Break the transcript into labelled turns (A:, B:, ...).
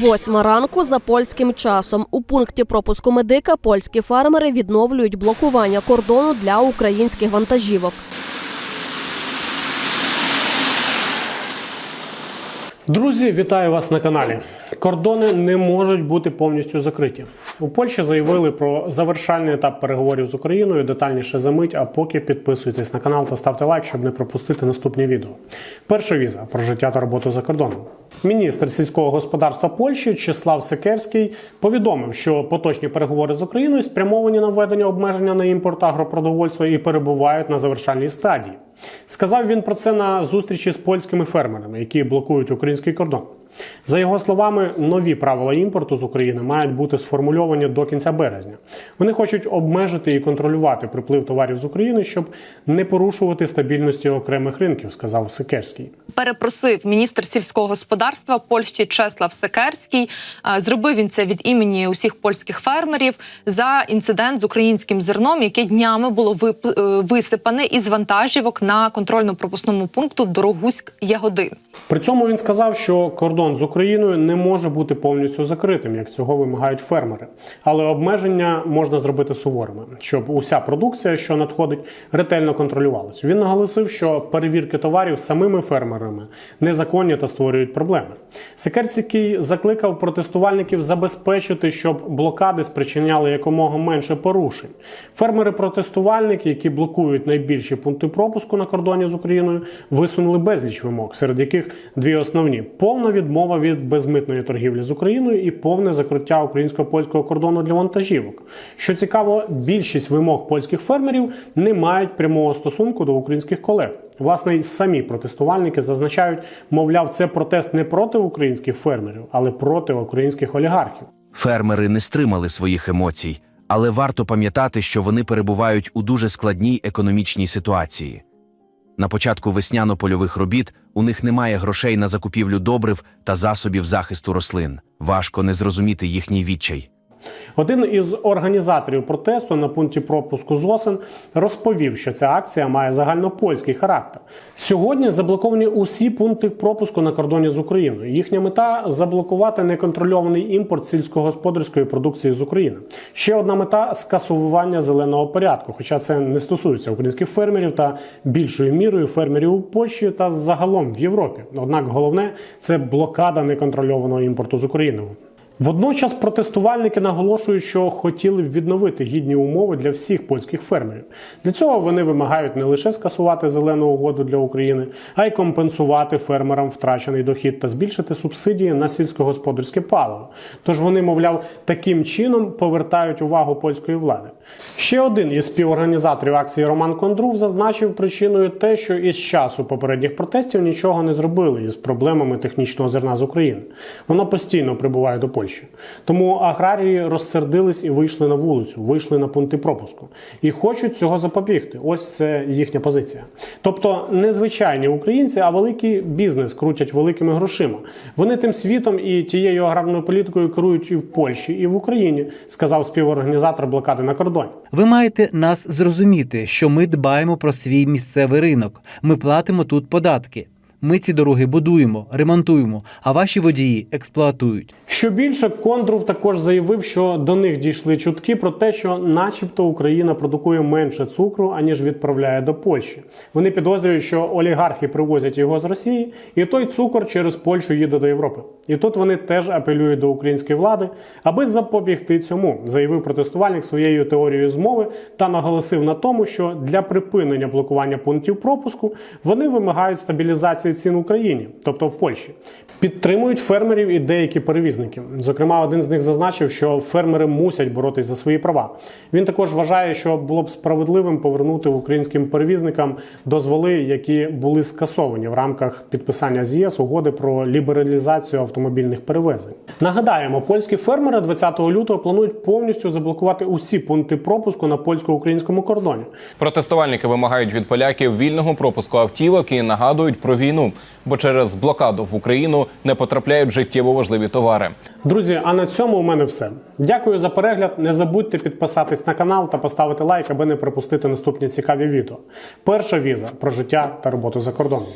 A: Восьма ранку за польським часом у пункті пропуску медика польські фермери відновлюють блокування кордону для українських вантажівок.
B: Друзі, вітаю вас на каналі. Кордони не можуть бути повністю закриті. У Польщі заявили про завершальний етап переговорів з Україною. Детальніше за мить. А поки підписуйтесь на канал та ставте лайк, щоб не пропустити наступні відео. Перша віза про життя та роботу за кордоном. Міністр сільського господарства Польщі Числав Секерський повідомив, що поточні переговори з Україною спрямовані на введення обмеження на імпорт агропродовольства і перебувають на завершальній стадії. Сказав він про це на зустрічі з польськими фермерами, які блокують український кордон. За його словами, нові правила імпорту з України мають бути сформульовані до кінця березня. Вони хочуть обмежити і контролювати приплив товарів з України, щоб не порушувати стабільності окремих ринків, сказав Секерський.
C: перепросив міністр сільського господарства Польщі Чеслав Секерський. Е, Зробив він це від імені усіх польських фермерів за інцидент з українським зерном, яке днями було е, висипане із вантажівок на контрольно-пропускному пункту Дорогуськ Ягодин.
B: При цьому він сказав, що кордон з Україною не може бути повністю закритим, як цього вимагають фермери. Але обмеження можна зробити суворими, щоб уся продукція, що надходить, ретельно контролювалася. Він наголосив, що перевірки товарів самими фермерами незаконні та створюють проблеми. Секерський закликав протестувальників забезпечити, щоб блокади спричиняли якомога менше порушень. Фермери-протестувальники, які блокують найбільші пункти пропуску на кордоні з Україною, висунули безліч вимог, серед яких дві основні: повна відмова від безмитної торгівлі з Україною і повне закриття українсько-польського кордону для вантажівок. Що цікаво, більшість вимог польських фермерів не мають прямого стосунку до українських колег. Власне, й самі протестувальники зазначають, мовляв, це протест не проти українських фермерів, але проти українських олігархів.
D: Фермери не стримали своїх емоцій, але варто пам'ятати, що вони перебувають у дуже складній економічній ситуації. На початку весняно-польових робіт у них немає грошей на закупівлю добрив та засобів захисту рослин. Важко не зрозуміти їхній відчай.
B: Один із організаторів протесту на пункті пропуску ЗОСИН розповів, що ця акція має загальнопольський характер. Сьогодні заблоковані усі пункти пропуску на кордоні з Україною. Їхня мета заблокувати неконтрольований імпорт сільськогосподарської продукції з України. Ще одна мета скасування зеленого порядку, хоча це не стосується українських фермерів та більшою мірою фермерів у Польщі та загалом в Європі. Однак головне це блокада неконтрольованого імпорту з України. Водночас протестувальники наголошують, що хотіли б відновити гідні умови для всіх польських фермерів. Для цього вони вимагають не лише скасувати зелену угоду для України, а й компенсувати фермерам втрачений дохід та збільшити субсидії на сільськогосподарське паливо. Тож вони, мовляв, таким чином повертають увагу польської влади. Ще один із співорганізаторів акції Роман Кондрув зазначив причиною те, що із часу попередніх протестів нічого не зробили із проблемами технічного зерна з України. Воно постійно прибуває до Польщі. Тому аграрії розсердились і вийшли на вулицю, вийшли на пункти пропуску і хочуть цього запобігти. Ось це їхня позиція. Тобто не звичайні українці, а великий бізнес крутять великими грошима. Вони тим світом і тією аграрною політикою керують і в Польщі, і в Україні, сказав співорганізатор блокади на кордоні.
E: Ви маєте нас зрозуміти, що ми дбаємо про свій місцевий ринок. Ми платимо тут податки. Ми ці дороги будуємо, ремонтуємо, а ваші водії експлуатують.
B: Що більше, Кондрув також заявив, що до них дійшли чутки про те, що, начебто, Україна продукує менше цукру, аніж відправляє до Польщі. Вони підозрюють, що олігархи привозять його з Росії, і той цукор через Польщу їде до Європи. І тут вони теж апелюють до української влади, аби запобігти цьому, заявив протестувальник своєю теорією змови та наголосив на тому, що для припинення блокування пунктів пропуску вони вимагають стабілізації цін в Україні, тобто в Польщі. Підтримують фермерів і деякі перевізники. Зокрема, один з них зазначив, що фермери мусять боротись за свої права. Він також вважає, що було б справедливим повернути українським перевізникам дозволи, які були скасовані в рамках підписання з ЄС угоди про лібералізацію автомобільних перевезень. Нагадаємо, польські фермери 20 лютого планують повністю заблокувати усі пункти пропуску на польсько-українському кордоні.
F: Протестувальники вимагають від поляків вільного пропуску автівок і нагадують про війну, бо через блокаду в Україну не потрапляють життєво важливі товари.
B: Друзі, а на цьому у мене все. Дякую за перегляд. Не забудьте підписатись на канал та поставити лайк, аби не пропустити наступні цікаві відео. Перша віза про життя та роботу за кордоном.